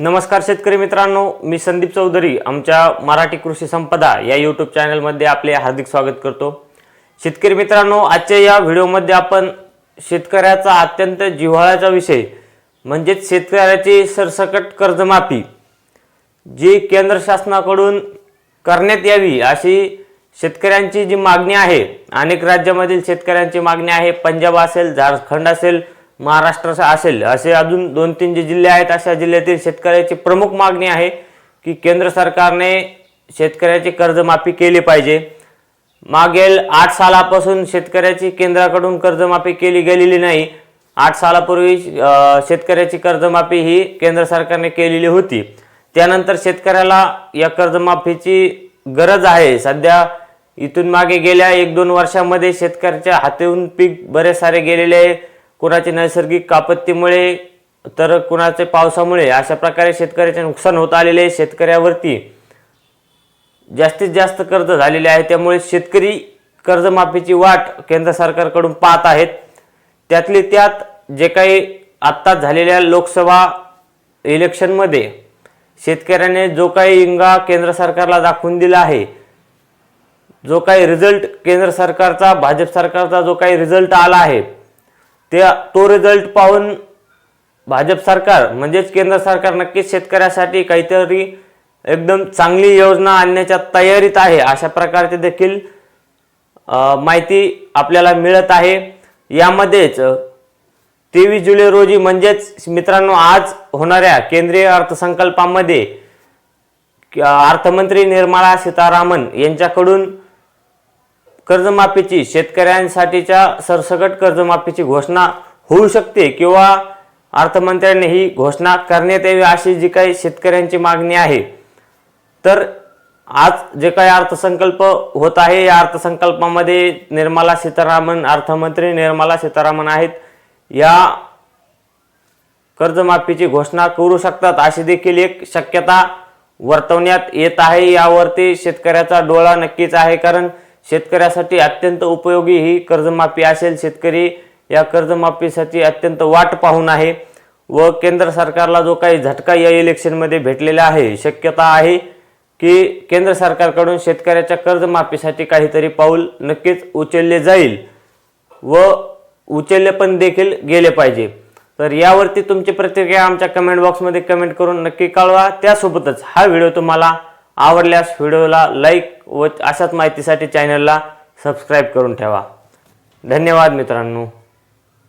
नमस्कार शेतकरी मित्रांनो मी संदीप चौधरी आमच्या मराठी कृषी संपदा या यूट्यूब चॅनलमध्ये आपले हार्दिक स्वागत करतो. शेतकरी मित्रांनो आजच्या या व्हिडिओमध्ये आपण शेतकऱ्याचा अत्यंत जिव्हाळ्याचा विषय म्हणजेच शेतकऱ्याची सरसकट कर्जमाफी जी केंद्र शासनाकडून करण्यात यावी अशी शेतकऱ्यांची जी मागणी आहे अनेक राज्यामधील शेतकऱ्यांची मागणी आहे पंजाब असेल झारखंड असेल महाराष्ट्र असेल असे अजून दोन तीन जे जिल्हे आहेत अशा जिल्ह्यातील शेतकऱ्याची प्रमुख मागणी आहे की केंद्र सरकारने शेतकऱ्याची कर्जमाफी केली पाहिजे. मागील आठ सालापासून शेतकऱ्याची केंद्राकडून कर्जमाफी केली गेलेली नाही. आठ सालापूर्वी शेतकऱ्याची कर्जमाफी ही केंद्र सरकारने केलेली होती. त्यानंतर शेतकऱ्याला या कर्जमाफीची गरज आहे. सध्या इथून मागे गेल्या एक दोन वर्षामध्ये शेतकऱ्याच्या हातून पीक बरेच सारे गेलेले आहे. कुणाचे नैसर्गिक आपत्तीमुळे तर कुणाचे पावसामुळे अशा प्रकारे शेतकऱ्याचे नुकसान होत आलेले आहे. शेतकऱ्यावरती जास्तीत जास्त कर्ज झालेले आहे. त्यामुळे शेतकरी कर्जमाफीची वाट केंद्र सरकारकडून पाहत आहेत. त्यातली त्यात जे काही आत्ताच झालेल्या लोकसभा इलेक्शनमध्ये शेतकऱ्याने जो काही इंगा केंद्र सरकारला दाखवून दिला आहे जो काही रिझल्ट केंद्र सरकारचा भाजप सरकारचा जो काही रिझल्ट आला आहे त्या तो रिझल्ट पाहून भाजप सरकार म्हणजेच केंद्र सरकार नक्कीच शेतकऱ्यासाठी काहीतरी एकदम चांगली योजना आणण्याच्या तयारीत आहे अशा प्रकारचे देखील माहिती आपल्याला मिळत आहे. यामध्येच तेवीस जुलै रोजी म्हणजेच मित्रांनो आज होणाऱ्या केंद्रीय अर्थसंकल्पामध्ये क- अर्थमंत्री निर्मला सीतारामन यांच्याकडून कर्जमाफीची शेतकऱ्यांसाठीच्या सरसकट कर्जमाफीची घोषणा होऊ शकते किंवा अर्थमंत्र्यांनी ही घोषणा करण्यात यावी अशी जी काही शेतकऱ्यांची मागणी आहे. तर आज जे काही अर्थसंकल्प होत आहे या अर्थसंकल्पामध्ये निर्मला सीतारामन अर्थमंत्री निर्मला सीतारामन आहेत. या कर्जमाफीची घोषणा करू शकतात अशी देखील एक शक्यता वर्तवण्यात येत आहे. यावरती शेतकऱ्याचा डोळा नक्कीच आहे कारण शेतकऱ्यासाठी अत्यंत उपयोगी ही कर्जमाफी असेल. शेतकरी या कर्जमाफीसाठी अत्यंत वाट पाहून आहे व केंद्र सरकारला जो काही झटका या इलेक्शनमध्ये भेटलेला आहे शक्यता आहे की केंद्र सरकारकडून शेतकऱ्याच्या कर्जमाफीसाठी काहीतरी पाऊल नक्कीच उचलले जाईल व उचलले पण देखील गेले पाहिजे. तर यावरती तुमची प्रतिक्रिया आमच्या कमेंट बॉक्समध्ये कमेंट करून नक्की कळवा. त्यासोबतच हा व्हिडिओ तुम्हाला आवडल्यास व्हिडिओला लाईक व अशाच माहितीसाठी चॅनलला सबस्क्राईब करून ठेवा. धन्यवाद मित्रांनो.